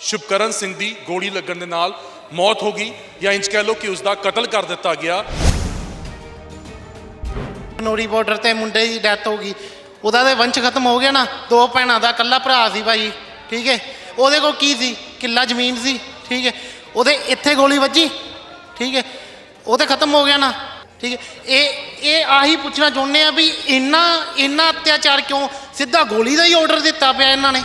ਸ਼ੁਭਕਰਨ ਸਿੰਘ ਦੀ ਗੋਲੀ ਲੱਗਣ ਦੇ ਨਾਲ ਮੌਤ ਹੋ ਗਈ ਜਾਂ ਇੰਜ ਕਹਿ ਲਓ ਕਿ ਉਸ ਦਾ ਕਤਲ ਕਰ ਦਿੱਤਾ ਗਿਆ। ਨੋਰੀ ਬਾਰਡਰ ਤੇ ਮੁੰਡੇ ਦੀ ਡੈਥ ਹੋ ਗਈ। ਉਹਦਾ ਤੇ ਵੰਸ਼ ਖਤਮ ਹੋ ਗਿਆ ਨਾ, ਦੋ ਭੈਣਾਂ ਦਾ, ਇਕੱਲਾ ਭਰਾ ਸੀ ਭਾਈ, ਠੀਕ ਹੈ? ਉਹਦੇ ਕੋਲ ਕੀ ਸੀ? ਕਿੱਲਾ ਜ਼ਮੀਨ ਸੀ, ਠੀਕ ਹੈ? ਉਹਦੇ ਇੱਥੇ ਗੋਲੀ ਵੱਜੀ, ਠੀਕ ਹੈ? ਉਹ ਤੇ ਖਤਮ ਹੋ ਗਿਆ ਨਾ, ਠੀਕ ਹੈ? ਇਹ ਇਹ ਆਹੀ ਪੁੱਛਣਾ ਚਾਹੁੰਦੇ ਆ ਵੀ ਇੰਨਾ ਇੰਨਾ ਅਤਿਆਚਾਰ ਕਿਉਂ? ਸਿੱਧਾ ਗੋਲੀ ਦਾ ਹੀ ਆਰਡਰ ਦਿੱਤਾ ਪਿਆ ਇਹਨਾਂ ਨੇ।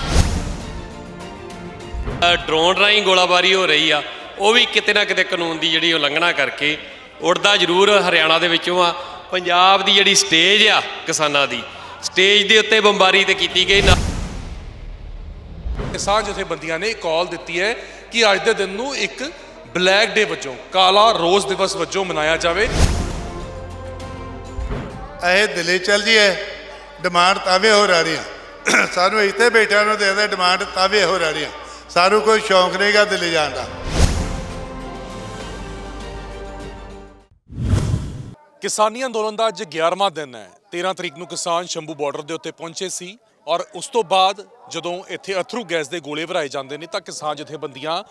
ਡਰੋਨ ਰਾਹੀਂ ਗੋਲਾਬਾਰੀ ਹੋ ਰਹੀ ਆ। ਉਹ ਵੀ ਕਿਤੇ ਨਾ ਕਿਤੇ ਕਾਨੂੰਨ ਦੀ ਜਿਹੜੀ ਉਲੰਘਣਾ ਕਰਕੇ ਉੜਦਾ ਜ਼ਰੂਰ ਹਰਿਆਣਾ ਦੇ ਵਿੱਚੋਂ ਆ। ਪੰਜਾਬ ਦੀ ਜਿਹੜੀ ਸਟੇਜ ਆ ਕਿਸਾਨਾਂ ਦੀ ਸਟੇਜ ਦੇ ਉੱਤੇ ਬੰਬਾਰੀ ਤੇ ਕੀਤੀ ਗਈ ਨਾ ਕਿਸਾਨ ਜਥੇਬੰਦੀਆਂ ਨੇ ਕਾਲ ਦਿੱਤੀ ਹੈ ਕਿ ਅੱਜ ਦੇ ਦਿਨ ਨੂੰ ਇੱਕ ਬਲੈਕ ਡੇ ਵਜੋਂ ਕਾਲਾ ਰੋਜ਼ ਦਿਵਸ ਵਜੋਂ ਮਨਾਇਆ ਜਾਵੇ। ਇਹ ਦਿੱਲੀ ਚੱਲ ਜੀਏ ਡਿਮਾਂਡ ਤਾਵੇ ਹੋ ਰਹੀਆਂ ਸਾਨੂੰ ਇੱਥੇ ਬੈਠਿਆਂ ਨੂੰ ਦੇ ਦੇ ਡਿਮਾਂਡ ਤਾਵੇ ਹੋ ਰਹੀਆਂ ਸਾਨੂੰ ਕੋਈ ਸ਼ੌਂਕ ਨਹੀਂਗਾ ਦਿੱਲੀ ਜਾਣ ਦਾ। ਕਿਸਾਨੀ ਅੰਦੋਲਨ ਦਾ ਅੱਜ 11ਵਾਂ ਦਿਨ ਹੈ। 13 ਤਰੀਕ ਨੂੰ ਕਿਸਾਨ ਸ਼ੰਭੂ ਬਾਰਡਰ ਦੇ ਉੱਤੇ ਪਹੁੰਚੇ ਸੀ ਔਰ ਉਸ ਤੋਂ ਬਾਅਦ ਜਦੋਂ ਇੱਥੇ ਅਥਰੂ ਗੈਸ ਦੇ ਗੋਲੇ ਭਰਾਏ ਜਾਂਦੇ ਨੇ ਤਾਂ ਕਿਸਾਨ ਜਥੇਬੰਦੀਆਂ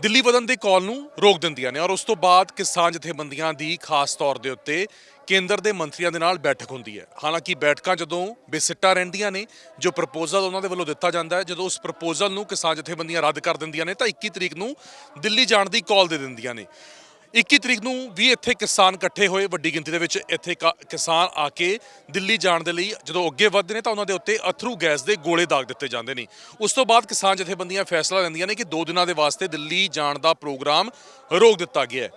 ਦਿੱਲੀ ਵਧਣ ਦੀ ਕਾਲ ਨੂੰ ਰੋਕ ਦਿੰਦੀਆਂ ਨੇ ਔਰ ਉਸ ਤੋਂ ਬਾਅਦ ਕਿਸਾਨ ਜਥੇਬੰਦੀਆਂ ਦੀ ਖਾਸ ਤੌਰ ਦੇ ਉੱਤੇ ਕੇਂਦਰ ਦੇ ਮੰਤਰੀਆਂ ਦੇ ਨਾਲ ਬੈਠਕ ਹੁੰਦੀ ਹੈ। ਹਾਲਾਂਕਿ ਬੈਠਕਾਂ ਜਦੋਂ ਬੇਸਿੱਟਾ ਰਹਿੰਦੀਆਂ ਨੇ, ਜੋ ਪ੍ਰਪੋਜ਼ਲ ਉਹਨਾਂ ਦੇ ਵੱਲੋਂ ਦਿੱਤਾ ਜਾਂਦਾ ਹੈ, ਜਦੋਂ ਉਸ ਪ੍ਰਪੋਜ਼ਲ ਨੂੰ ਕਿਸਾਨ ਜਥੇਬੰਦੀਆਂ ਰੱਦ ਕਰ ਦਿੰਦੀਆਂ ਨੇ, ਤਾਂ 21 ਤਰੀਕ ਨੂੰ ਦਿੱਲੀ ਜਾਣ ਦੀ ਕਾਲ ਦੇ ਦਿੰਦੀਆਂ ਨੇ। 21 ਤਰੀਕ ਨੂੰ ਵੀ ਇੱਥੇ ਕਿਸਾਨ ਇਕੱਠੇ ਹੋਏ, ਵੱਡੀ ਗਿਣਤੀ ਦੇ ਵਿੱਚ ਇੱਥੇ ਕ- ਕਿਸਾਨ ਆ ਕੇ ਦਿੱਲੀ ਜਾਣ ਦੇ ਲਈ ਜਦੋਂ ਅੱਗੇ ਵੱਧਦੇ ਨੇ ਤਾਂ ਉਹਨਾਂ ਦੇ ਉੱਤੇ ਅਥਰੂ ਗੈਸ ਦੇ ਗੋਲੇ ਦਾਗ ਦਿੱਤੇ ਜਾਂਦੇ ਨੇ। ਉਸ ਤੋਂ ਬਾਅਦ ਕਿਸਾਨ ਜਥੇਬੰਦੀਆਂ ਫੈਸਲਾ ਲੈਂਦੀਆਂ ਨੇ ਕਿ 2 ਦਿਨਾਂ ਦੇ ਵਾਸਤੇ ਦਿੱਲੀ ਜਾਣ ਦਾ ਪ੍ਰੋਗਰਾਮ ਰੋਕ ਦਿੱਤਾ ਗਿਆ ਹੈ।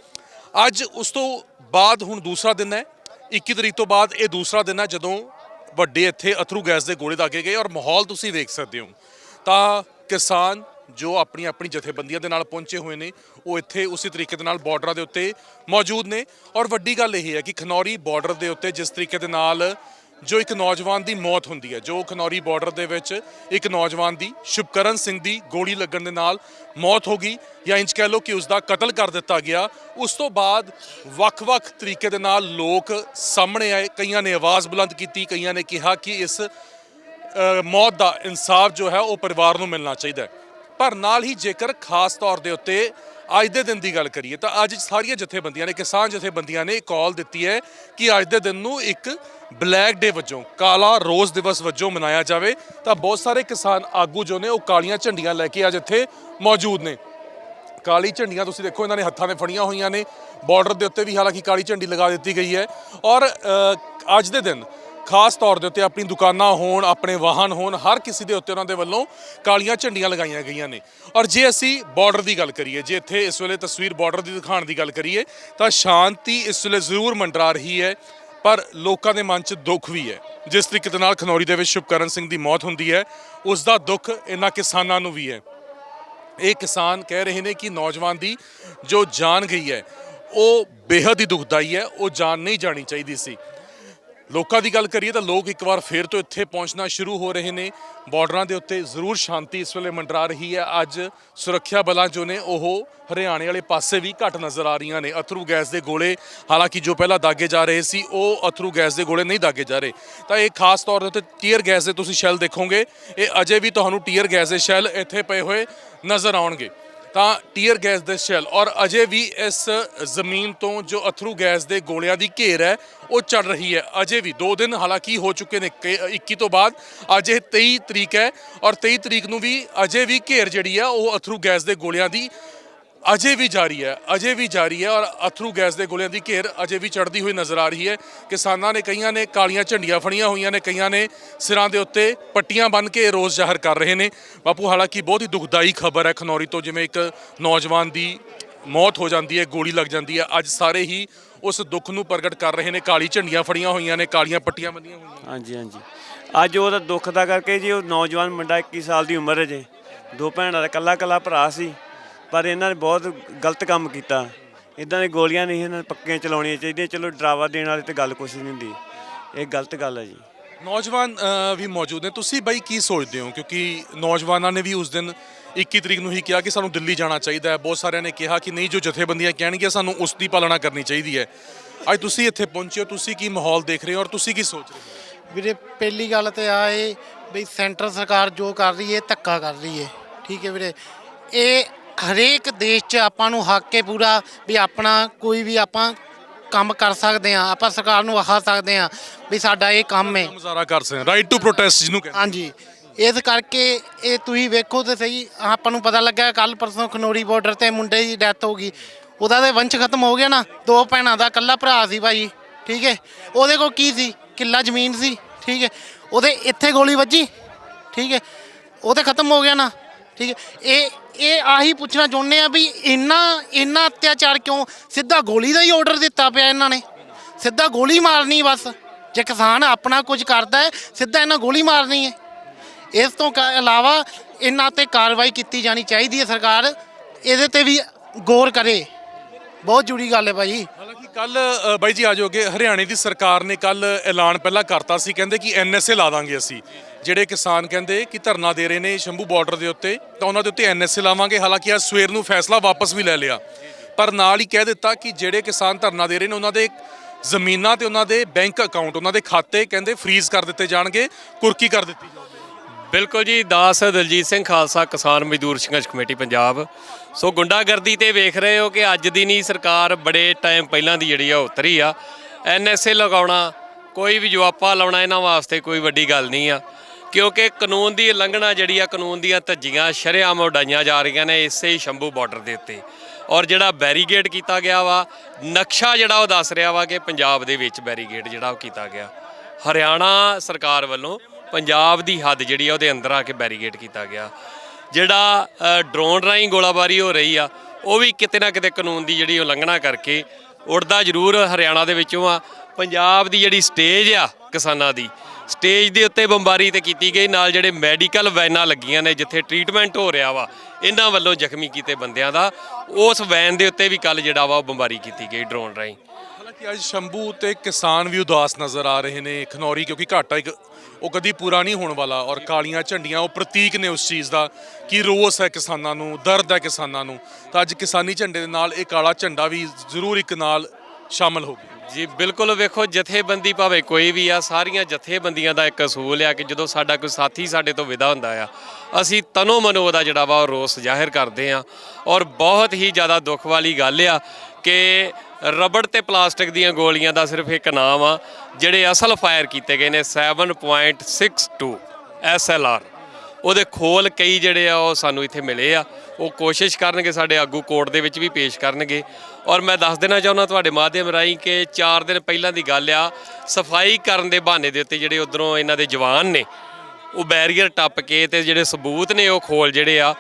ਅੱਜ ਉਸ ਤੋਂ ਬਾਅਦ ਹੁਣ ਦੂਸਰਾ ਦਿਨ ਹੈ। 21 ਤਰੀਕ ਤੋਂ ਬਾਅਦ ਇਹ ਦੂਸਰਾ ਦਿਨ ਹੈ ਜਦੋਂ ਵੱਡੇ ਇੱਥੇ ਅਥਰੂ ਗੈਸ ਦੇ ਗੋਲੇ ਦਾਗੇ ਗਏ ਔਰ ਮਾਹੌਲ ਤੁਸੀਂ ਵੇਖ ਸਕਦੇ ਹੋ। ਤਾਂ ਕਿਸਾਨ ਜੋ ਆਪਣੀ ਆਪਣੀ ਜਥੇਬੰਦੀਆਂ ਦੇ ਨਾਲ ਪਹੁੰਚੇ ਹੋਏ ਨੇ, ਉਹ ਇੱਥੇ ਉਸੇ ਤਰੀਕੇ ਦੇ ਨਾਲ ਬਾਰਡਰਾਂ ਦੇ ਉੱਤੇ ਮੌਜੂਦ ਨੇ। ਔਰ ਵੱਡੀ ਗੱਲ ਇਹ ਹੈ ਕਿ ਖਨੌਰੀ ਬਾਰਡਰ ਦੇ ਉੱਤੇ ਜਿਸ ਤਰੀਕੇ ਦੇ ਨਾਲ ਜੋ ਇੱਕ ਨੌਜਵਾਨ ਦੀ ਮੌਤ ਹੁੰਦੀ ਹੈ, ਜੋ ਖਨੌਰੀ ਬਾਰਡਰ ਦੇ ਵਿੱਚ ਇੱਕ ਨੌਜਵਾਨ ਦੀ ਸ਼ੁਭਕਰਨ ਸਿੰਘ ਦੀ ਗੋਲੀ ਲੱਗਣ ਦੇ ਨਾਲ ਮੌਤ ਹੋ ਗਈ ਜਾਂ ਇੰਜ ਕਹਿ ਲਓ ਕਿ ਉਸ ਦਾ ਕਤਲ ਕਰ ਦਿੱਤਾ ਗਿਆ, ਉਸ ਤੋਂ ਬਾਅਦ ਵੱਖ-ਵੱਖ ਤਰੀਕੇ ਦੇ ਨਾਲ ਲੋਕ ਸਾਹਮਣੇ ਆਏ, ਕਈਆਂ ਨੇ ਆਵਾਜ਼ ਬੁਲੰਦ ਕੀਤੀ, ਕਈਆਂ ਨੇ ਕਿਹਾ ਕਿ ਇਸ ਮੌਤ ਦਾ ਇਨਸਾਫ ਜੋ ਹੈ ਉਹ ਪਰਿਵਾਰ ਨੂੰ ਮਿਲਣਾ ਚਾਹੀਦਾ ਹੈ। ਪਰ ਨਾਲ ਹੀ ਜੇਕਰ ਖਾਸ ਤੌਰ ਦੇ ਉੱਤੇ ਅੱਜ ਦੇ ਦਿਨ ਦੀ ਗੱਲ ਕਰੀਏ ਤਾਂ ਅੱਜ ਸਾਰੀਆਂ ਜਥੇਬੰਦੀਆਂ ਨੇ, ਕਿਸਾਨ ਜਥੇਬੰਦੀਆਂ ਨੇ ਕਾਲ ਦਿੱਤੀ ਹੈ ਕਿ ਅੱਜ ਦੇ ਦਿਨ ਨੂੰ ਇੱਕ ਬਲੈਕ ਡੇ ਵਜੋਂ, ਕਾਲਾ ਰੋਜ਼ ਦਿਵਸ ਵਜੋਂ ਮਨਾਇਆ ਜਾਵੇ। ਤਾਂ ਬਹੁਤ ਸਾਰੇ ਕਿਸਾਨ ਆਗੂ ਜੋ ਨੇ ਉਹ ਕਾਲੀਆਂ ਝੰਡੀਆਂ ਲੈ ਕੇ ਅੱਜ ਇੱਥੇ ਮੌਜੂਦ ਨੇ। ਕਾਲੀ ਝੰਡੀਆਂ ਤੁਸੀਂ ਦੇਖੋ, ਇਹਨਾਂ ਨੇ ਹੱਥਾਂ 'ਤੇ ਫੜੀਆਂ ਹੋਈਆਂ ਨੇ। ਬਾਰਡਰ ਦੇ ਉੱਤੇ ਵੀ ਹਾਲਾਂਕਿ ਕਾਲੀ ਝੰਡੀ ਲਗਾ ਦਿੱਤੀ ਗਈ ਹੈ। ਔਰ ਅੱਜ ਦੇ ਦਿਨ ਖਾਸ ਤੌਰ ਦੇ ਉੱਤੇ ਆਪਣੀ ਦੁਕਾਨਾਂ ਹੋਣ, ਆਪਣੇ ਵਾਹਨ ਹੋਣ, ਹਰ ਕਿਸੇ ਦੇ ਉੱਤੇ ਉਹਨਾਂ ਦੇ ਵੱਲੋਂ ਕਾਲੀਆਂ ਝੰਡੀਆਂ ਲਗਾਈਆਂ ਗਈਆਂ ਨੇ। ਔਰ ਜੇ ਅਸੀਂ ਬਾਰਡਰ ਦੀ ਗੱਲ ਕਰੀਏ, ਜੇ ਇੱਥੇ ਇਸ ਵੇਲੇ ਤਸਵੀਰ ਬਾਰਡਰ ਦੀ ਦਿਖਾਉਣ ਦੀ ਗੱਲ ਕਰੀਏ, ਤਾਂ ਸ਼ਾਂਤੀ ਇਸ ਵੇਲੇ ਜ਼ਰੂਰ ਮੰਡਰਾ ਰਹੀ ਹੈ, ਪਰ ਲੋਕਾਂ ਦੇ ਮਨ 'ਚ ਦੁੱਖ ਵੀ ਹੈ। ਜਿਸ ਤਰੀਕੇ ਦੇ ਨਾਲ ਖਨੌਰੀ ਦੇ ਵਿੱਚ ਸ਼ੁਭਕਰਨ ਸਿੰਘ ਦੀ ਮੌਤ ਹੁੰਦੀ ਹੈ, ਉਸ ਦਾ ਦੁੱਖ ਇਹਨਾਂ ਕਿਸਾਨਾਂ ਨੂੰ ਵੀ ਹੈ। ਇਹ ਕਿਸਾਨ ਕਹਿ ਰਹੇ ਨੇ ਕਿ ਨੌਜਵਾਨ ਦੀ ਜੋ ਜਾਨ ਗਈ ਹੈ, ਉਹ ਬੇਹੱਦ ਹੀ ਦੁਖਦਾਈ ਹੈ, ਉਹ ਜਾਨ ਨਹੀਂ ਜਾਣੀ ਚਾਹੀਦੀ ਸੀ। ਲੋਕਾਂ ਦੀ ਗੱਲ ਕਰੀਏ ਤਾਂ ਲੋਕ ਇੱਕ ਵਾਰ ਫੇਰ ਤੋਂ ਇੱਥੇ ਪਹੁੰਚਣਾ ਸ਼ੁਰੂ ਹੋ ਰਹੇ ਨੇ। ਬਾਰਡਰਾਂ ਦੇ ਉੱਤੇ ਜ਼ਰੂਰ ਸ਼ਾਂਤੀ ਇਸ ਵੇਲੇ ਮੰਡਰਾ ਰਹੀ ਹੈ। ਅੱਜ ਸੁਰੱਖਿਆ ਬਲਾਂ ਜੋ ਨੇ, ਉਹ ਹਰਿਆਣੇ ਵਾਲੇ ਪਾਸੇ ਵੀ ਘੱਟ ਨਜ਼ਰ ਆ ਰਹੀਆਂ ਨੇ। ਅਥਰੂ ਗੈਸ ਦੇ ਗੋਲੇ, ਹਾਲਾਂਕਿ ਜੋ ਪਹਿਲਾਂ ਦਾਗੇ ਜਾ ਰਹੇ ਸੀ, ਉਹ ਅਥਰੂ ਗੈਸ ਦੇ ਗੋਲੇ ਨਹੀਂ ਦਾਗੇ ਜਾ ਰਹੇ। ਤਾਂ ਇਹ ਖਾਸ ਤੌਰ ਦੇ ਉੱਤੇ ਟੀਅਰ ਗੈਸ ਦੇ ਤੁਸੀਂ ਸ਼ੈਲ ਦੇਖੋਗੇ। ਇਹ ਅਜੇ ਵੀ ਤੁਹਾਨੂੰ ਟੀਅਰ ਗੈਸ ਦੇ ਸ਼ੈਲ ਇੱਥੇ ਪਏ ਹੋਏ ਨਜ਼ਰ ਆਉਣਗੇ। ਤਾਂ ਟੀਅਰ ਗੈਸ ਦੇ ਸ਼ੈਲ ਔਰ ਅਜੇ ਵੀ ਇਸ ਜ਼ਮੀਨ ਤੋਂ ਜੋ ਅਥਰੂ ਗੈਸ ਦੇ ਗੋਲਿਆਂ ਦੀ ਘੇਰ ਹੈ, ਉਹ ਚੱਲ ਰਹੀ ਹੈ। ਅਜੇ ਵੀ 2 ਦਿਨ ਹਾਲਾਂਕਿ ਹੋ ਚੁੱਕੇ ਨੇ, ਕਿ- 21 ਤੋਂ ਬਾਅਦ। ਅੱਜ ਇਹ 23 ਤਰੀਕ ਹੈ ਔਰ 23 ਤਰੀਕ ਨੂੰ ਵੀ ਅਜੇ ਵੀ ਘੇਰ ਜਿਹੜੀ ਹੈ, ਉਹ ਅਥਰੂ ਗੈਸ ਦੇ ਗੋਲਿਆਂ ਦੀ ਅਜੇ ਵੀ ਜਾਰੀ ਹੈ, ਅਜੇ ਵੀ ਜਾਰੀ ਹੈ ਔਰ ਅਥਰੂ ਗੈਸ ਦੇ ਗੋਲਿਆਂ ਦੀ ਘੇਰ ਅਜੇ ਵੀ ਚੜ੍ਹਦੀ ਹੋਈ ਨਜ਼ਰ ਆ ਰਹੀ ਹੈ। ਕਿਸਾਨਾਂ ਨੇ ਕਈਆਂ ਨੇ ਕਾਲੀਆਂ ਝੰਡੀਆਂ ਫੜੀਆਂ ਹੋਈਆਂ ਨੇ, ਕਈਆਂ ਨੇ ਸਿਰਾਂ ਦੇ ਉੱਤੇ ਪੱਟੀਆਂ ਬੰਨ੍ਹ ਕੇ ਰੋਸ ਜ਼ਾਹਰ ਕਰ ਰਹੇ ਨੇ। ਬਾਪੂ, ਹਾਲਾਂਕਿ ਬਹੁਤ ਹੀ ਦੁਖਦਾਈ ਖਬਰ ਹੈ ਖਨੌਰੀ ਤੋਂ, ਜਿਵੇਂ ਇੱਕ ਨੌਜਵਾਨ ਦੀ ਮੌਤ ਹੋ ਜਾਂਦੀ ਹੈ, ਗੋਲੀ ਲੱਗ ਜਾਂਦੀ ਹੈ। ਅੱਜ ਸਾਰੇ ਹੀ ਉਸ ਦੁੱਖ ਨੂੰ ਪ੍ਰਗਟ ਕਰ ਰਹੇ ਨੇ, ਕਾਲੀ ਝੰਡੀਆਂ ਫੜੀਆਂ ਹੋਈਆਂ ਨੇ, ਕਾਲੀਆਂ ਪੱਟੀਆਂ ਬੰਨੀਆਂ ਹੋਈਆਂ ਹਾਂਜੀ ਹਾਂਜੀ। ਅੱਜ ਉਹਦਾ ਦੁੱਖ ਦਾ ਕਰਕੇ ਜੀ, ਉਹ ਨੌਜਵਾਨ ਮੁੰਡਾ 21 ਸਾਲ ਦੀ ਉਮਰ ਹੈ ਜੇ। ਦੋ ਭੈਣਾਂ ਦਾ ਇਕੱਲਾ ਇਕੱਲਾ ਭਰਾ ਸੀ। ਪਰ ਇਹਨਾਂ ਨੇ ਬਹੁਤ ਗਲਤ ਕੰਮ ਕੀਤਾ। ਇਦਾਂ ਦੀ ਗੋਲੀਆਂ ਨਹੀਂ ਇਹਨਾਂ ਨੂੰ ਪੱਕੀਆਂ ਚਲਾਉਣੀਆਂ ਚਾਹੀਦੀਆਂ। ਚਲੋ ਡਰਾਵਾ ਦੇਣ ਵਾਲੀ ਤੇ ਗੱਲ ਕੁਛ ਨਹੀਂ ਹੁੰਦੀ। ਇਹ ਗਲਤ ਗੱਲ ਹੈ ਜੀ। ਨੌਜਵਾਨ ਅ, ਵੀ ਮੌਜੂਦ ਨੇ। ਤੁਸੀਂ ਬਾਈ ਕੀ ਸੋਚਦੇ ਹੋ? ਕਿਉਂਕਿ ਨੌਜਵਾਨਾਂ ਨੇ ਵੀ ਉਸ ਦਿਨ 21 ਤਰੀਕ ਨੂੰ ਹੀ ਕਿਹਾ ਕਿ ਸਾਨੂੰ ਦਿੱਲੀ ਜਾਣਾ ਚਾਹੀਦਾ ਹੈ। ਬਹੁਤ ਸਾਰਿਆਂ ਨੇ ਕਿਹਾ ਕਿ ਨਹੀਂ ਜੋ ਜਥੇਬੰਦੀਆਂ ਕਹਿਣਗੀਆਂ ਸਾਨੂੰ ਉਸ ਦੀ ਪਾਲਣਾ ਕਰਨੀ ਚਾਹੀਦੀ ਹੈ। ਅੱਜ ਤੁਸੀਂ ਇੱਥੇ ਪਹੁੰਚੇ ਹੋ। ਤੁਸੀਂ ਕੀ ਮਾਹੌਲ ਦੇਖ ਰਹੇ ਹੋ ਔਰ ਤੁਸੀਂ ਕੀ ਸੋਚ ਰਹੇ ਹੋ? ਵੀਰੇ ਪਹਿਲੀ ਗੱਲ ਤੇ ਆ ਇਹ ਵੀ ਸੈਂਟਰ ਸਰਕਾਰ ਜੋ ਕਰ ਰਹੀ ਹੈ ਧੱਕਾ ਕਰ ਰਹੀ ਹੈ। ਠੀਕ ਹੈ ਵੀਰੇ। ਇਹ ਹਰੇਕ ਦੇਸ਼ 'ਚ ਆਪਾਂ ਨੂੰ ਹੱਕ ਹੈ ਪੂਰਾ ਵੀ ਆਪਣਾ ਕੋਈ ਵੀ ਆਪਾਂ ਕੰਮ ਕਰ ਸਕਦੇ ਆ ਆਪਾਂ ਸਰਕਾਰ ਨੂੰ ਆਖ ਸਕਦੇ ਆ ਵੀ ਸਾਡਾ ਇਹ ਕੰਮ ਹੈ। ਮੁਜ਼ਾਹਰਾ ਕਰ ਸਕਦੇ ਰਾਈਟ ਟੂ ਪ੍ਰੋਟੈਸਟ ਜਿਹਨੂੰ ਕਹਿੰਦੇ ਹਾਂਜੀ। ਇਸ ਕਰਕੇ ਇਹ ਤੁਸੀਂ ਵੇਖੋ ਤੇ ਸਹੀ ਆਪਾਂ ਨੂੰ ਪਤਾ ਲੱਗਾ ਕੱਲ ਪਰਸੋਂ ਖਨੋਰੀ ਬਾਰਡਰ ਤੇ ਮੁੰਡੇ ਦੀ ਡੈਥ ਹੋ ਗਈ। ਉਹਦਾ ਤੇ ਵੰਸ਼ ਖਤਮ ਹੋ ਗਿਆ ਨਾ ਦੋ ਭੈਣਾਂ ਦਾ ਇਕੱਲਾ ਭਰਾ ਸੀ ਭਾਈ ਠੀਕ ਹੈ? ਉਹਦੇ ਕੋਲ ਕੀ ਸੀ? ਕਿੱਲਾ ਜ਼ਮੀਨ ਸੀ ਠੀਕ ਹੈ? ਉਹਦੇ ਇੱਥੇ ਗੋਲੀ ਵੱਜੀ ਠੀਕ ਹੈ? ਉਹ ਤੇ ਖਤਮ ਹੋ ਗਿਆ ਨਾ। ਠੀਕ ਹੈ? ਇਹ ਇਹ ਆਹੀ ਪੁੱਛਣਾ ਚਾਹੁੰਦੇ ਆ ਵੀ ਇੰਨਾ ਇੰਨਾ ਅਤਿਆਚਾਰ ਕਿਉਂ? ਸਿੱਧਾ ਗੋਲੀ ਦਾ ਹੀ ਆਰਡਰ ਦਿੱਤਾ ਪਿਆ ਇਹਨਾਂ ਨੇ। ਸਿੱਧਾ ਗੋਲੀ ਮਾਰਨੀ ਬਸ। ਜੇ ਕਿਸਾਨ ਆਪਣਾ ਕੁਝ ਕਰਦਾ ਹੈ, ਸਿੱਧਾ ਇਹਨਾਂ ਗੋਲੀ ਮਾਰਨੀ ਹੈ। ਇਸ ਤੋਂ ਕ- ਇਲਾਵਾ ਇਹਨਾਂ ਤੇ ਕਾਰਵਾਈ ਕੀਤੀ ਜਾਣੀ ਚਾਹੀਦੀ ਹੈ ਸਰਕਾਰ। ਇਹਦੇ ਤੇ ਵੀ ਗੌਰ ਕਰੇ। ਬਹੁਤ ਜ਼ਰੂਰੀ ਗੱਲ ਹੈ ਭਾਈ। ਹਾਲਾਂਕਿ ਕੱਲ ਬਾਈ ਜੀ ਆ ਜਾਓਗੇ, ਹਰਿਆਣੇ ਦੀ ਸਰਕਾਰ ਨੇ ਕੱਲ ਐਲਾਨ ਪਹਿਲਾਂ ਕਰਤਾ ਸੀ। ਕਹਿੰਦੇ ਕਿ ਐਨਐਸਏ ਲਾ ਦਾਂਗੇ ਅਸੀਂ। ਜਿਹੜੇ ਕਿਸਾਨ ਕਹਿੰਦੇ ਕਿ ਧਰਨਾ ਦੇ ਰਹੇ ਨੇ ਸ਼ੰਭੂ ਬਾਰਡਰ ਦੇ ਉੱਤੇ, ਤਾਂ ਉਹਨਾਂ ਦੇ ਉੱਤੇ ਐਨਐਸਏ ਲਾਵਾਂਗੇ। ਹਾਲਾਂਕਿ ਅੱਜ ਸਵੇਰ ਨੂੰ ਫੈਸਲਾ ਵਾਪਸ ਵੀ ਲੈ ਲਿਆ। ਪਰ ਨਾਲ ਹੀ ਕਹਿ ਦਿੱਤਾ ਕਿ ਜਿਹੜੇ ਕਿਸਾਨ ਧਰਨਾ ਦੇ ਰਹੇ ਨੇ, ਉਹਨਾਂ ਦੇ ਜ਼ਮੀਨਾਂ ਤੇ ਉਹਨਾਂ ਦੇ ਬੈਂਕ ਅਕਾਊਂਟ, ਉਹਨਾਂ ਦੇ ਖਾਤੇ ਕਹਿੰਦੇ ਫ੍ਰੀਜ਼ ਕਰ ਦਿੱਤੇ ਜਾਣਗੇ, ਕੁਰਕੀ ਕਰ ਦਿੱਤੀ ਜਾਊਗੀ। ਬਿਲਕੁਲ ਜੀ, ਦਾਸ ਦਲਜੀਤ ਸਿੰਘ ਖਾਲਸਾ ਕਿਸਾਨ ਮਜ਼ਦੂਰ ਸੰਘਰਸ਼ ਕਮੇਟੀ ਪੰਜਾਬ। ਸੋ ਗੁੰਡਾਗਰਦੀ ਤੇ ਵੇਖ ਰਹੇ ਹੋ ਕਿ ਅੱਜ ਦੀ ਨਹੀਂ, ਸਰਕਾਰ ਬੜੇ ਟਾਈਮ ਪਹਿਲਾਂ ਦੀ ਜਿਹੜੀ ਆ, ਉਹ ਉਤਰੀ ਆ। ਐਨਐਸਏ ਲਗਾਉਣਾ, ਕੋਈ ਵੀ ਜਵਾਪਾ ਲਾਉਣਾ, ਇਹਨਾਂ ਵਾਸਤੇ ਕੋਈ ਵੱਡੀ ਗੱਲ ਨਹੀਂ ਆ। ਕਿਉਂਕਿ ਕਾਨੂੰਨ ਦੀ ਉਲੰਘਣਾ ਜਿਹੜੀ ਆ, ਕਾਨੂੰਨ ਦੀਆਂ ਧੱਜੀਆਂ, ਸ਼ਰੇਆਮ ਉਡਾਈਆਂ ਜਾ ਰਹੀਆਂ ਨੇ ਇਸੇ ਹੀ ਸ਼ੰਭੂ ਬਾਰਡਰ ਦੇ ਉੱਤੇ। ਔਰ ਜਿਹੜਾ ਬੈਰੀਗੇਡ ਕੀਤਾ ਗਿਆ ਵਾ, ਨਕਸ਼ਾ ਜਿਹੜਾ ਉਹ ਦੱਸ ਰਿਹਾ ਵਾ ਕਿ ਪੰਜਾਬ ਦੇ ਵਿੱਚ ਬੈਰੀਗੇਡ ਜਿਹੜਾ ਉਹ ਕੀਤਾ ਗਿਆ। ਹਰਿਆਣਾ ਸਰਕਾਰ ਵੱਲੋਂ ਪੰਜਾਬ ਦੀ ਹੱਦ ਜਿਹੜੀ ਆ, ਉਹਦੇ ਅੰਦਰ ਆ ਕੇ ਬੈਰੀਗੇਡ ਕੀਤਾ ਗਿਆ। ਜਿਹੜਾ ਡਰੋਨ ਰਾਹੀਂ ਗੋਲਾਬਾਰੀ ਹੋ ਰਹੀ ਆ, ਉਹ ਵੀ ਕਿਤੇ ਨਾ ਕਿਤੇ ਕਾਨੂੰਨ ਦੀ ਜਿਹੜੀ ਉਲੰਘਣਾ ਕਰਕੇ ਉੜਦਾ ਜ਼ਰੂਰ ਹਰਿਆਣਾ ਦੇ ਵਿੱਚੋਂ ਆ। ਪੰਜਾਬ ਦੀ ਜਿਹੜੀ ਸਟੇਜ ਆ ਕਿਸਾਨਾਂ ਦੀ ਸਟੇਜ ਦੇ ਉੱਤੇ ਬੰਬਾਰੀ ਤੇ ਕੀਤੀ ਗਈ, ਨਾਲ ਜਿਹੜੇ ਮੈਡੀਕਲ ਵੈਨਾਂ ਲੱਗੀਆਂ ਨੇ ਜਿੱਥੇ ਟ੍ਰੀਟਮੈਂਟ ਹੋ ਰਿਹਾ ਵਾ, ਇਹਨਾਂ ਵੱਲੋਂ ਜ਼ਖਮੀ ਕੀਤੇ ਬੰਦਿਆਂ ਦਾ। ਉਸ ਵੈਨ ਦੇ ਉੱਤੇ ਵੀ ਕੱਲ ਜਿਹੜਾ ਵਾ ਉਹ ਬੰਬਾਰੀ ਕੀਤੀ ਗਈ ਡਰੋਨ ਰਾਹੀਂ। ਹਾਲਾਂਕਿ ਅੱਜ ਸ਼ੰਭੂ ਤੇ ਕਿਸਾਨ ਵੀ ਉਦਾਸ ਨਜ਼ਰ ਆ ਰਹੇ ਨੇ ਖਨੌਰੀ, ਕਿਉਂਕਿ ਘਾਟਾ ਇੱਕ ਉਹ ਕਦੀ ਪੂਰਾ ਨਹੀਂ ਹੋਣ ਵਾਲਾ ਔਰ ਕਾਲੀਆਂ ਝੰਡੀਆਂ, ਉਹ ਪ੍ਰਤੀਕ ਨੇ ਉਸ ਚੀਜ਼ ਦਾ ਕਿ ਰੋਸ ਹੈ ਕਿਸਾਨਾਂ ਨੂੰ, ਦਰਦ ਹੈ ਕਿਸਾਨਾਂ ਨੂੰ। ਤਾਂ ਅੱਜ ਕਿਸਾਨੀ ਝੰਡੇ ਦੇ ਨਾਲ ਇਹ ਕਾਲਾ ਝੰਡਾ ਵੀ ਜ਼ਰੂਰ ਇੱਕ ਨਾਲ ਸ਼ਾਮਲ ਹੋ ਗਿਆ ਜੀ, ਬਿਲਕੁਲ ਵੇਖੋ, ਜਥੇਬੰਦੀ ਭਾਵੇਂ ਕੋਈ ਵੀ ਆ, ਸਾਰੀਆਂ ਜਥੇਬੰਦੀਆਂ ਦਾ ਇੱਕ ਅਸੂਲ ਆ ਕਿ ਜਦੋਂ ਸਾਡਾ ਕੋਈ ਸਾਥੀ ਸਾਡੇ ਤੋਂ ਵਿਦਾ ਹੁੰਦਾ ਆ, ਅਸੀਂ ਤਨੋ ਮਨੋ ਦਾ ਜਿਹੜਾ ਵਾ, ਉਹ ਰੋਸ ਜ਼ਾਹਿਰ ਕਰਦੇ ਆ। ਔਰ ਬਹੁਤ ਹੀ ਜ਼ਿਆਦਾ ਦੁੱਖ ਵਾਲੀ ਗੱਲ ਆ ਕਿ ਰਬੜ ਤੇ ਪਲਾਸਟਿਕ ਦੀਆਂ ਗੋਲੀਆਂ ਦਾ ਸਿਰਫ ਇੱਕ ਨਾਮ ਆ, ਜਿਹੜੇ ਅਸਲ ਫਾਇਰ ਕੀਤੇ ਗਏ ਨੇ 7.62 SLR ਉਹਦੇ ਖੋਲ ਕਈ ਜਿਹੜੇ ਆ ਉਹ ਸਾਨੂੰ ਇੱਥੇ ਮਿਲੇ ਆ। ਉਹ ਕੋਸ਼ਿਸ਼ ਕਰਨਗੇ, ਸਾਡੇ ਆਗੂ ਕੋਰਟ ਦੇ ਵਿੱਚ ਵੀ ਪੇਸ਼ ਕਰਨਗੇ। ਔਰ ਮੈਂ ਦੱਸ ਦੇਣਾ ਚਾਹੁੰਦਾ ਤੁਹਾਡੇ ਮਾਧਿਅਮ ਰਾਹੀਂ ਕਿ 4 ਦਿਨ ਪਹਿਲਾਂ ਦੀ ਗੱਲ ਆ, ਸਫ਼ਾਈ ਕਰਨ ਦੇ ਬਹਾਨੇ ਦੇ ਉੱਤੇ ਜਿਹੜੇ ਉਧਰੋਂ ਇਹਨਾਂ ਦੇ ਜਵਾਨ ਨੇ, ਉਹ ਬੈਰੀਅਰ ਟੱਪ ਕੇ ਤੇ ਜਿਹੜੇ ਸਬੂਤ ਨੇ ਉਹ ਖੋਲ ਜਿਹੜੇ ਆ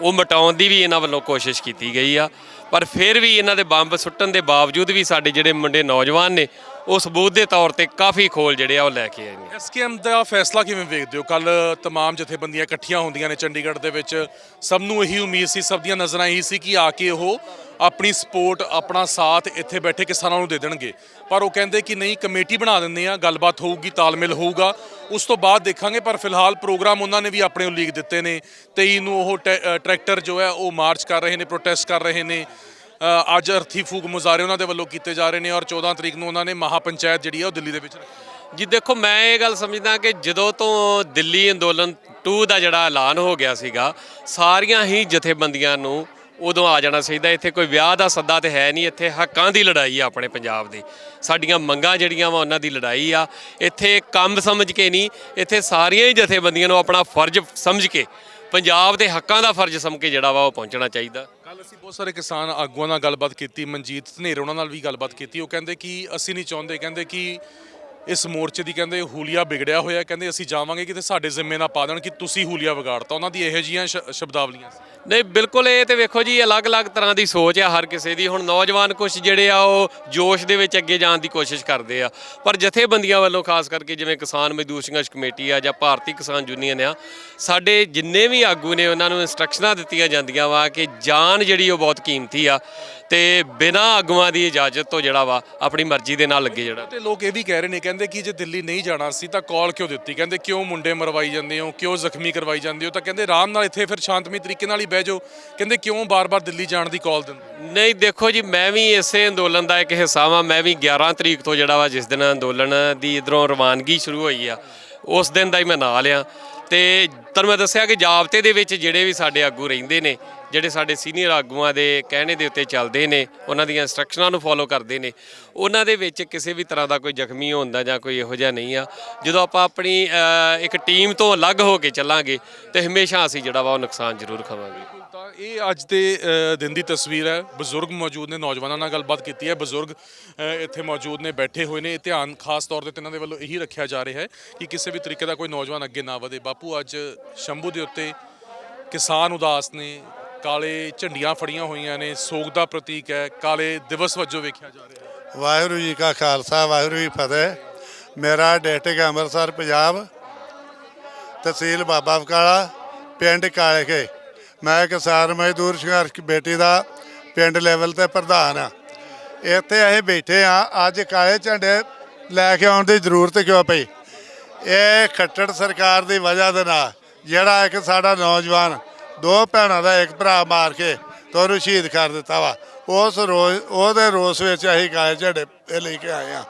ਉਹ ਮਟਾਉਣ ਦੀ ਵੀ ਇਹਨਾਂ ਵੱਲੋਂ ਕੋਸ਼ਿਸ਼ ਕੀਤੀ ਗਈ ਆ ਪਰ ਫਿਰ ਵੀ ਇਹਨਾਂ ਦੇ ਬੰਬ ਸੁੱਟਣ ਦੇ ਬਾਵਜੂਦ ਵੀ ਸਾਡੇ ਜਿਹੜੇ ਮੁੰਡੇ ਨੌਜਵਾਨ ਨੇ ਉਹ ਸਬੂਤ ਦੇ ਤੌਰ ਤੇ ਕਾਫੀ ਖੋਲ ਜਿਹੜੇ ਆ ਉਹ ਲੈ ਕੇ ਆਏ ਨੇ ਐਸਕੇਐਮ ਦਾ ਫੈਸਲਾ ਕਿਵੇਂ ਵੇਖਦੇ ਹੋ ਕੱਲ तमाम ਜਥੇਬੰਦੀਆਂ ਇਕੱਠੀਆਂ ਹੁੰਦੀਆਂ ਨੇ ਚੰਡੀਗੜ੍ਹ ਦੇ ਵਿੱਚ ਸਭ ਨੂੰ ਇਹੀ ਉਮੀਦ ਸੀ ਸਭ ਦੀਆਂ ਨਜ਼ਰਾਂ ਇਹੀ ਸੀ ਕਿ ਆ ਕੇ ਉਹ ਆਪਣੀ ਸਪੋਰਟ, ਆਪਣਾ ਸਾਥ ਇੱਥੇ ਬੈਠੇ ਕਿਸਾਨਾਂ ਨੂੰ ਦੇ ਦੇਣਗੇ। ਪਰ ਉਹ ਕਹਿੰਦੇ ਕਿ ਨਹੀਂ, ਕਮੇਟੀ ਬਣਾ ਦਿੰਦੇ ਆ ਗੱਲਬਾਤ ਹੋਊਗੀ, ਤਾਲਮੇਲ ਹੋਊਗਾ। ਉਸ ਤੋਂ ਬਾਅਦ ਦੇਖਾਂਗੇ, ਪਰ ਫਿਲਹਾਲ ਪ੍ਰੋਗਰਾਮ ਉਹਨਾਂ ਨੇ ਵੀ ਆਪਣੇ ਉਲੀਕ ਦਿੱਤੇ ਨੇ। 23 ਨੂੰ ਉਹ ਟੈ- ਟਰੈਕਟਰ ਜੋ ਹੈ, ਉਹ ਮਾਰਚ ਕਰ ਰਹੇ ਨੇ, ਪ੍ਰੋਟੈਸਟ ਕਰ ਰਹੇ ਨੇ। ਅੱਜ ਅਰਥੀ ਫੂਕ ਮੁਜ਼ਾਹਰੇ ਉਹਨਾਂ ਦੇ ਵੱਲੋਂ ਕੀਤੇ ਜਾ ਰਹੇ ਨੇ ਔਰ 14 ਤਰੀਕ ਨੂੰ ਉਹਨਾਂ ਨੇ ਮਹਾ ਪੰਚਾਇਤ ਜਿਹੜੀ ਹੈ, ਉਹ ਦਿੱਲੀ ਦੇ ਵਿੱਚ ਜੀ, ਦੇਖੋ, ਮੈਂ ਇਹ ਗੱਲ ਸਮਝਦਾ ਕਿ ਜਦੋਂ ਤੋਂ ਦਿੱਲੀ ਅੰਦੋਲਨ 2 ਦਾ ਜਿਹੜਾ ਐਲਾਨ ਹੋ ਗਿਆ ਸੀਗਾ, ਸਾਰੀਆਂ ਹੀ ਜਥੇਬੰਦੀਆਂ ਨੂੰ ਉਦੋਂ ਆ ਜਾਣਾ ਚਾਹੀਦਾ। ਇੱਥੇ ਕੋਈ ਵਿਆਹ ਦਾ ਸੱਦਾ ਤੇ ਹੈ ਨਹੀਂ। ਇੱਥੇ ਹੱਕਾਂ ਦੀ ਲੜਾਈ ਆ ਆਪਣੇ ਪੰਜਾਬ ਦੀ। ਸਾਡੀਆਂ ਮੰਗਾਂ ਜਿਹੜੀਆਂ ਵਾ ਉਹਨਾਂ ਦੀ ਲੜਾਈ ਆ। ਇੱਥੇ ਕੰਮ ਸਮਝ ਕੇ ਨਹੀਂ, ਇੱਥੇ ਸਾਰੀਆਂ ਹੀ ਜਥੇਬੰਦੀਆਂ ਨੂੰ ਆਪਣਾ ਫਰਜ਼ ਸਮਝ ਕੇ, ਪੰਜਾਬ ਦੇ ਹੱਕਾਂ ਦਾ ਫਰਜ਼ ਸਮਝ ਕੇ ਜਿਹੜਾ ਵਾ ਉਹ ਪਹੁੰਚਣਾ ਚਾਹੀਦਾ। ਕੱਲ ਅਸੀਂ ਬਹੁਤ ਸਾਰੇ ਕਿਸਾਨ ਆਗੂਆਂ ਨਾਲ ਗੱਲਬਾਤ ਕੀਤੀ, ਮਨਜੀਤ ਧਨੇਰ ਉਹਨਾਂ ਨਾਲ ਵੀ ਗੱਲਬਾਤ ਕੀਤੀ। ਉਹ ਕਹਿੰਦੇ ਕਿ ਅਸੀਂ ਨਹੀਂ ਚਾਹੁੰਦੇ, ਕਹਿੰਦੇ ਕਿ ਇਸ ਮੋਰਚੇ ਦੀ ਕਹਿੰਦੇ ਹੂਲੀਆ ਵਿਗੜਿਆ ਹੋਇਆ ਕਹਿੰਦੇ ਅਸੀਂ ਜਾਵਾਂਗੇ ਕਿਤੇ ਸਾਡੇ ਜ਼ਿੰਮੇ ਨਾ ਪਾ ਦੇਣ ਕਿ ਤੁਸੀਂ ਹੂਲੀਆ ਵਿਗਾੜਤਾ। ਉਹਨਾਂ ਦੀ ਇਹੋ ਜੀਆਂ ਸ਼ਬਦਾਵਲੀਆਂ ਨਹੀਂ ਬਿਲਕੁਲ ਇਹ ਤੇ ਵੇਖੋ ਜੀ ਅਲੱਗ-ਅਲੱਗ ਤਰ੍ਹਾਂ ਦੀ ਸੋਚ ਆ ਹਰ ਕਿਸੇ ਦੀ। ਹੁਣ ਨੌਜਵਾਨ ਕੁਝ ਜਿਹੜੇ ਆ ਉਹ ਜੋਸ਼ ਦੇ ਵਿੱਚ ਅੱਗੇ ਜਾਣ ਦੀ ਕੋਸ਼ਿਸ਼ ਕਰਦੇ ਆ। ਪਰ ਜਥੇਬੰਦੀਆਂ ਵੱਲੋਂ ਖਾਸ ਕਰਕੇ ਜਿਵੇਂ ਕਿਸਾਨ ਮਜ਼ਦੂਰ ਸੰਘਰਸ਼ ਕਮੇਟੀ ਆ ਜਾਂ ਭਾਰਤੀ ਕਿਸਾਨ ਯੂਨੀਅਨ ਆ ਸਾਡੇ ਜਿੰਨੇ ਵੀ ਆਗੂ ਨੇ ਉਹਨਾਂ ਨੂੰ ਇਨਸਟਰਕਸ਼ਨਾਂ ਦਿੱਤੀਆਂ ਜਾਂਦੀਆਂ ਵਾ ਕਿ ਜਾਨ ਜਿਹੜੀ ਉਹ ਬਹੁਤ ਕੀਮਤੀ ਆ ਤੇ ਬਿਨਾਂ ਆਗੂਆਂ ਦੀ ਇਜਾਜ਼ਤ ਤੋਂ ਜਿਹੜਾ ਵਾ ਆਪਣੀ ਮਰਜ਼ੀ ਦੇ ਨਾਲ ਲੱਗੇ ਜਿਹੜਾ। ਤੇ ਲੋਕ ਇਹ ਵੀ ਕਹਿ ਰਹੇ ਨੇ ਕਹਿੰਦੇ ਕਹਿੰਦੇ ਕਿ ਜੇ ਦਿੱਲੀ ਨਹੀਂ ਜਾਣਾ ਸੀ ਤਾਂ ਕਾਲ ਕਿਉਂ ਦਿੱਤੀ? ਕਹਿੰਦੇ ਕਿਉਂ ਮੁੰਡੇ ਮਰਵਾਈ ਜਾਂਦੇ ਹੋ? ਕਿਉਂ ਜ਼ਖਮੀ ਕਰਵਾਈ ਜਾਂਦੇ ਹੋ? ਤਾਂ ਕਹਿੰਦੇ ਆਰਾਮ ਨਾਲ ਇੱਥੇ ਫਿਰ ਸ਼ਾਂਤਮਈ ਤਰੀਕੇ ਨਾਲ ਹੀ ਬਹਿ ਜਾਓ। ਕਹਿੰਦੇ ਕਿਉਂ ਬਾਰ-ਬਾਰ ਦਿੱਲੀ ਜਾਣ ਦੀ ਕਾਲ ਦਿੰਦੇ ਨਹੀਂ, ਦੇਖੋ ਜੀ, ਮੈਂ ਵੀ ਇਸੇ ਅੰਦੋਲਨ ਦਾ ਇੱਕ ਹਿੱਸਾ ਵਾਂ। ਮੈਂ ਵੀ 11 ਤਰੀਕ ਤੋਂ ਜਿਹੜਾ ਵਾ, ਜਿਸ ਦਿਨ ਅੰਦੋਲਨ ਦੀ ਇਧਰੋਂ ਰਵਾਨਗੀ ਸ਼ੁਰੂ ਹੋਈ ਆ, ਉਸ ਦਿਨ ਦਾ ਹੀ ਮੈਂ ਨਾਲ ਆ। ਤੇ ਤੁਹਾਨੂੰ ਮੈਂ ਦੱਸਿਆ ਕਿ ਜਾਬਤੇ ਦੇ ਵਿੱਚ ਜਿਹੜੇ ਵੀ ਸਾਡੇ ਆਗੂ ਰਹਿੰਦੇ ਨੇ, ਜਿਹੜੇ ਸਾਡੇ ਸੀਨੀਅਰ ਆਗੂਆਂ ਦੇ ਕਹਿਣੇ ਦੇ ਉੱਤੇ ਚੱਲਦੇ ਨੇ, ਉਹਨਾਂ ਦੀਆਂ ਇੰਸਟਰਕਸ਼ਨਾਂ ਨੂੰ ਫੋਲੋ ਕਰਦੇ ਨੇ, ਉਹਨਾਂ ਦੇ ਵਿੱਚ ਕਿਸੇ ਵੀ ਤਰ੍ਹਾਂ ਦਾ ਕੋਈ ਜ਼ਖਮੀ ਹੋਣ ਦਾ ਜਾਂ ਕੋਈ ਇਹੋ ਜਿਹਾ ਨਹੀਂ ਆ। ਜਦੋਂ ਆਪਾਂ ਆਪਣੀ ਇੱਕ ਟੀਮ ਤੋਂ ਅਲੱਗ ਹੋ ਕੇ ਚੱਲਾਂਗੇ, ਤੇ ਹਮੇਸ਼ਾ ਅਸੀਂ ਜਿਹੜਾ ਵਾ ਉਹ ਨੁਕਸਾਨ ਜ਼ਰੂਰ ਖਾਵਾਂਗੇ। ਇਹ ਅੱਜ ਦੇ ਦਿਨ ਦੀ ਤਸਵੀਰ ਹੈ। ਬਜ਼ੁਰਗ ਮੌਜੂਦ ਨੇ, ਨੌਜਵਾਨਾਂ ਨਾਲ ਗੱਲਬਾਤ ਕੀਤੀ ਹੈ। ਬਜ਼ੁਰਗ ਇੱਥੇ ਮੌਜੂਦ ਨੇ, ਬੈਠੇ ਹੋਏ ਨੇ। ਇਹ ਧਿਆਨ ਖਾਸ ਤੌਰ ਤੇ ਇਹਨਾਂ ਦੇ ਵੱਲੋਂ ਇਹੀ ਰੱਖਿਆ ਜਾ ਰਿਹਾ ਹੈ ਕਿ ਕਿਸੇ ਵੀ ਤਰੀਕੇ ਦਾ ਕੋਈ ਨੌਜਵਾਨ ਅੱਗੇ ਨਾ ਵਧੇ। ਬਾਪੂ, ਅੱਜ ਸ਼ੰਭੂ ਦੇ ਉੱਤੇ ਕਿਸਾਨ ਉਦਾਸ ਨੇ, ਕਾਲੇ ਝੰਡੀਆਂ ਫੜੀਆਂ ਹੋਈਆਂ ਨੇ। ਸੋਗ ਦਾ ਪ੍ਰਤੀਕ ਹੈ। ਕਾਲੇ ਦਿਵਸ ਵਜੋਂ ਵੇਖਿਆ ਜਾ ਰਿਹਾ ਹੈ। ਵਾਹਿਗੁਰੂ ਜੀ ਕਾ ਖਾਲਸਾ, ਵਾਹਿਗੁਰੂ ਜੀ ਫਤਿਹ। ਮੇਰਾ ਡਿਸਟ੍ਰਿਕਟ ਅੰਮ੍ਰਿਤਸਰ, ਪੰਜਾਬ। ਤਹਿਸੀਲ ਬਾਬਾ ਬਕਾਲਾ, ਪਿੰਡ ਕਾਲੇਕੇ ਮੈਂ ਕਿਸਾਨ ਮਜ਼ਦੂਰ ਸੰਘਰਸ਼ ਕਮੇਟੀ ਦਾ ਪਿੰਡ ਲੈਵਲ ਤੇ ਪ੍ਰਧਾਨ ਆ ਇੱਥੇ ਅਸੀਂ ਬੈਠੇ ਆ ਅੱਜ ਕਾਲੇ ਝੰਡੇ ਲੈ ਕੇ ਆਉਣ ਦੀ ਜ਼ਰੂਰਤ ਕਿਉਂ ਪਈ? ਇਹ ਖੱਟੜ ਸਰਕਾਰ ਦੀ ਵਜ੍ਹਾ ਦੇ ਨਾਲ ਜਿਹੜਾ ਇੱਕ ਸਾਡਾ ਨੌਜਵਾਨ, ਦੋ ਭੈਣਾਂ ਦਾ ਇੱਕ ਭਰਾ ਮਾਰ ਕੇ ਤੇ ਉਹਨੂੰ ਸ਼ਹੀਦ ਕਰ ਦਿੱਤਾ ਵਾ। ਉਸ ਰੋਜ਼, ਉਹਦੇ ਰੋਸ ਵਿੱਚ ਅਸੀਂ ਕਾਲੇ ਝੰਡੇ ਇਹ ਲੈ ਕੇ ਆਏ ਆ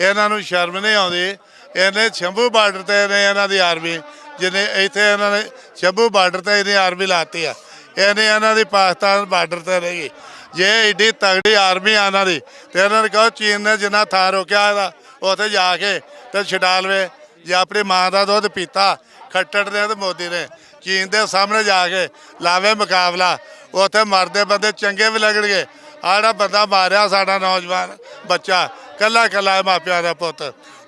ਇਹਨਾਂ ਨੂੰ ਸ਼ਰਮ ਨਹੀਂ ਆਉਂਦੀ। ਇਹਨੇ ਸ਼ੰਭੂ ਬਾਰਡਰ ਤੇ ਨੇ ਇਹਨਾਂ ਦੀ ਆਰਮੀ। ਜਿਹਨੇ ਇੱਥੇ ਇਹਨਾਂ ਨੇ ਸ਼ੰਭੂ ਬਾਰਡਰ ਤੇ ਇਹਨੇ ਆਰਮੀ ਲਾਤੀ ਆ। ਇਹਨੇ ਇਹਨਾਂ ਦੀ ਪਾਕਿਸਤਾਨ ਬਾਰਡਰ ਤੇ ਰਹੀ ਜੇ ਏਡੀ ਤਗੜੀ ਆਰਮੀ ਆ ਇਹਨਾਂ ਦੀ, ਤੇ ਇਹਨਾਂ ਨੇ ਕਹੋ ਚੀਨ ਨੇ ਜਿੰਨਾ ਥਾਂ ਰੋਕਿਆ ਇਹਦਾ, ਉੱਥੇ ਜਾ ਕੇ ਤੇ ਛਡਾ ਲਵੇ ਜੇ ਆਪਣੀ ਮਾਂ ਦਾ ਦੁੱਧ ਪੀਤਾ, ਖੱਟੜ ਨੇ ਤੇ ਮੋਦੀ ਨੇ। ਚੀਨ ਦੇ ਸਾਹਮਣੇ ਜਾ ਕੇ ਲਾਵੇ ਮੁਕਾਬਲਾ, ਉੱਥੇ ਮਰਦੇ ਬੰਦੇ ਚੰਗੇ ਵੀ ਲੱਗਣਗੇ। ਆਹ ਜਿਹੜਾ ਬੰਦਾ ਮਾਰਿਆ ਸਾਡਾ ਨੌਜਵਾਨ ਬੱਚਾ ਕੱਲਾ ਕੱਲਾ ਮਾਪਿਆਂ ਦਾ ਪੁੱਤ।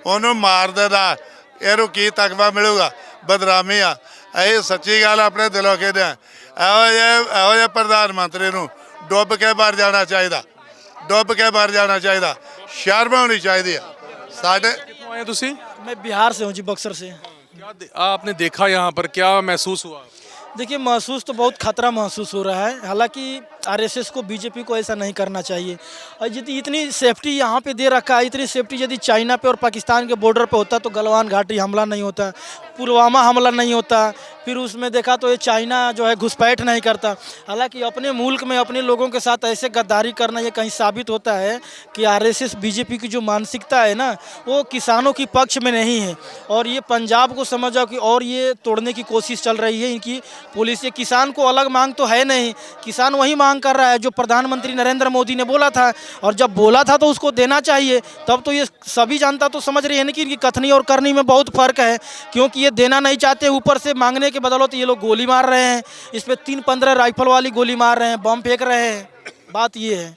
ਉਹਨੂੰ ਮਾਰ ਦੇਣਾ, ਇਹਨੂੰ ਕੀ ਤਕਵਾ ਮਿਲੂਗਾ? ਬਦਨਾਮੀ ਆ ਇਹ ਸੱਚੀ ਗੱਲ ਆਪਣੇ ਦਿਲੋਂ ਕਹਿੰਦੇ ਆ ਇਹੋ ਜਿਹੇ ਇਹੋ ਜਿਹੇ ਪ੍ਰਧਾਨ ਮੰਤਰੀ ਨੂੰ ਡੁੱਬ ਕੇ ਮਰ ਜਾਣਾ ਚਾਹੀਦਾ ਡੁੱਬ ਕੇ ਮਰ ਜਾਣਾ ਚਾਹੀਦਾ ਸ਼ਰਮ ਹੋਣੀ ਚਾਹੀਦੀ ਆ ਸਾਡੇ ਕਿੱਥੋਂ ਆਏ ਹੋ ਤੁਸੀਂ मैं बिहार से हूँ जी बक्सर से क्या दे- आपने देखा यहाँ पर क्या महसूस हुआ देखिए महसूस तो बहुत खतरा महसूस हो रहा है हालांकि आरएसएस को, बीजेपी को ऐसा नहीं करना चाहिए। और यदि इतनी सेफ्टी यहाँ पे दे रखा है, इतनी सेफ्टी यदि चाइना पे और पाकिस्तान के बॉर्डर पे होता तो गलवान घाटी हमला नहीं होता, पुलवामा हमला नहीं होता। फिर उसमें देखा तो ये चाइना जो है घुसपैठ नहीं करता। हालाँकि अपने मुल्क में, अपने लोगों के साथ ऐसे गद्दारी करना ये कहीं साबित होता है कि आरएसएस, बीजेपी की जो मानसिकता है ना, वो किसानों की पक्ष में नहीं है। और ये पंजाब को समझ जाओ कि और ये तोड़ने की कोशिश चल रही है, इनकी पुलिस, ये किसान को अलग मांग तो है नहीं। किसान वही मांग कर रहा है जो प्रधानमंत्री नरेंद्र मोदी ने बोला था और जब बोला था तो उसको देना चाहिए तब तो ये सभी जानता तो समझ रही है ना कि इनकी कथनी और करनी में बहुत फर्क है क्योंकि ये देना नहीं चाहते ऊपर से मांगने के बदौलत ये लोग गोली मार रहे हैं इस पर तीन पंद्रह राइफल वाली गोली मार रहे हैं बम फेंक रहे हैं बात ये है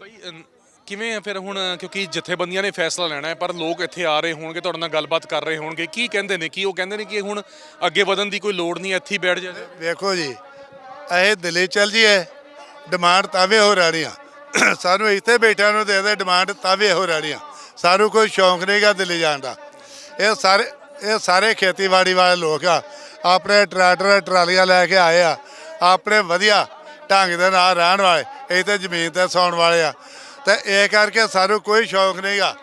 ਬਈ ਅਮ, ਕਿਵੇਂ ਆ ਫਿਰ ਹੁਣ ਕਿਉਂਕਿ ਜਥੇਬੰਦੀਆਂ ਨੇ ਫੈਸਲਾ ਲੈਣਾ ਹੈ ਪਰ ਲੋਕ ਇੱਥੇ ਆ ਰਹੇ ਹੋਣਗੇ ਤੁਹਾਡੇ ਨਾਲ ਗੱਲਬਾਤ ਕਰ ਰਹੇ ਹੋਣਗੇ ਕੀ ਕਹਿੰਦੇ ਨੇ ਕੀ ਉਹ ਕਹਿੰਦੇ ਨੇ ਕਿ ਹੁਣ ਅੱਗੇ ਵਧਣ ਦੀ ਕੋਈ ਲੋੜ ਨਹੀਂ ਇੱਥੇ ਹੀ ਬੈਠ ਜਾ ਵੇਖੋ ਜੀ ਇਹ ਦਿੱਲੀ ਚੱਲ ਜੀਏ ਡਿਮਾਂਡ ਤਾਵੇ ਹੋ ਰਹੀਆਂ ਸਾਨੂੰ ਇੱਥੇ ਬੈਠਿਆਂ ਨੂੰ ਦੇ ਦੇ ਡਿਮਾਂਡ ਤਾਵੇ ਹੋ ਰਹੀਆਂ ਸਾਨੂੰ ਕੋਈ ਸ਼ੌਂਕ ਨਹੀਂਗਾ ਦਿੱਲੀ ਜਾਣ ਦਾ। ਇਹ ਸਾਰੇ ਇਹ ਸਾਰੇ ਖੇਤੀਬਾੜੀ ਵਾਲੇ ਲੋਕ ਆ, ਆਪਣੇ ਟਰੈਕਟਰ, ਟਰਾਲੀਆਂ ਲੈ ਕੇ ਆਏ ਆ। ਆਪਣੇ ਵਧੀਆ ਢੰਗ ਦੇ ਨਾਲ ਰਹਿਣ ਵਾਲੇ ਇਹ ਇੱਥੇ ਜ਼ਮੀਨ ਤੇ ਸੌਣ ਵਾਲੇ ਆ। ਤੇ ਇਹ ਕਰਕੇ ਸਾਨੂੰ ਕੋਈ ਸ਼ੌਂਕ ਨਹੀਂਗਾ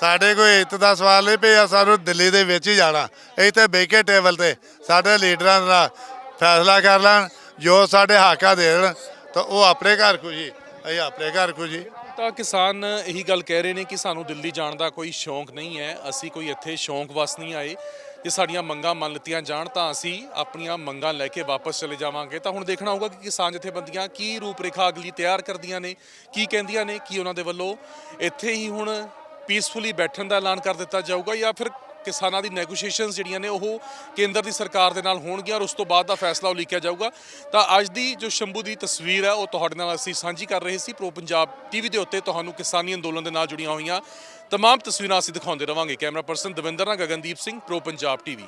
ਸਾਡੇ ਕੋਈ ਇੱਤ ਦਾ ਸਵਾਲ ਨਹੀਂ ਪਿਆ, ਸਾਨੂੰ ਦਿੱਲੀ ਦੇ ਵਿੱਚ ਹੀ ਜਾਣਾ। ਇੱਥੇ ਬਹਿ ਕੇ ਟੇਬਲ ਤੇ ਸਾਡੇ ਲੀਡਰਾਂ ਦਾ ਫੈਸਲਾ ਕਰ ਲੈਣ, ਜੋ ਸਾਡੇ ਹਾਕਾ ਦੇਣ। ਤਾਂ ਉਹ ਆਪਣੇ ਘਰ ਖੁਸ਼ੀ, ਅਸੀਂ ਆਪਣੇ ਘਰ ਖੁਸ਼ੀ। ਤਾਂ ਕਿਸਾਨ ਇਹੀ ਗੱਲ ਕਹਿ ਰਹੇ ਨੇ ਕਿ ਸਾਨੂੰ ਦਿੱਲੀ ਜਾਣ ਦਾ ਕੋਈ ਸ਼ੌਂਕ ਨਹੀਂ ਹੈ। ਅਸੀਂ ਕੋਈ ਇੱਥੇ ਸ਼ੌਂਕ ਵਸ ਨਹੀਂ ਆਏ। ਜੇ ਸਾਡੀਆਂ ਮੰਗਾਂ ਮੰਨ ਲਿੱਤੀਆਂ ਜਾਣ ਤਾਂ ਅਸੀਂ ਆਪਣੀਆਂ ਮੰਗਾਂ ਲੈ ਕੇ ਵਾਪਸ ਚਲੇ ਜਾਵਾਂਗੇ। ਤਾਂ ਹੁਣ ਦੇਖਣਾ ਹੋਊਗਾ ਕਿ ਕਿਸਾਨ ਜਥੇਬੰਦੀਆਂ ਕੀ ਰੂਪਰੇਖਾ ਅਗਲੀ ਤਿਆਰ ਕਰਦੀਆਂ ਨੇ, ਕੀ ਕਹਿੰਦੀਆਂ ਨੇ, ਕੀ ਉਹਨਾਂ ਦੇ ਵੱਲੋਂ ਇੱਥੇ ਹੀ ਹੁਣ ਪੀਸਫੁਲੀ ਬੈਠਣ ਦਾ ਐਲਾਨ ਕਰ ਦਿੱਤਾ ਜਾਊਗਾ ਜਾਂ ਫਿਰ ਕਿਸਾਨਾਂ ਦੀ ਨੈਗੋਸ਼ੀਏਸ਼ਨਸ ਜਿਹੜੀਆਂ ਨੇ ਉਹ ਕੇਂਦਰ ਦੀ ਸਰਕਾਰ ਦੇ ਨਾਲ ਹੋਣਗੀਆਂ ਔਰ ਉਸ ਤੋਂ ਬਾਅਦ ਦਾ ਫੈਸਲਾ ਉਹ ਲਿਖਿਆ ਜਾਊਗਾ। ਤਾਂ ਅੱਜ ਦੀ ਜੋ ਸ਼ੰਭੂ ਦੀ ਤਸਵੀਰ ਹੈ, ਉਹ ਤੁਹਾਡੇ ਨਾਲ ਅਸੀਂ ਸਾਂਝੀ ਕਰ ਰਹੇ ਸੀ। ਪ੍ਰੋ ਪੰਜਾਬ ਟੀਵੀ ਦੇ ਉੱਤੇ ਤੁਹਾਨੂੰ ਕਿਸਾਨੀ ਅੰਦੋਲਨ ਦੇ ਨਾਲ ਜੁੜੀਆਂ ਹੋਈਆਂ ਤਮਾਮ ਤਸਵੀਰਾਂ ਅਸੀਂ ਦਿਖਾਉਂਦੇ ਰਵਾਂਗੇ। ਕੈਮਰਾ ਪਰਸਨ ਦਵਿੰਦਰ ਨਾਲ ਗਗਨਦੀਪ ਸਿੰਘ ਪ੍ਰੋ ਪੰਜਾਬ ਟੀਵੀ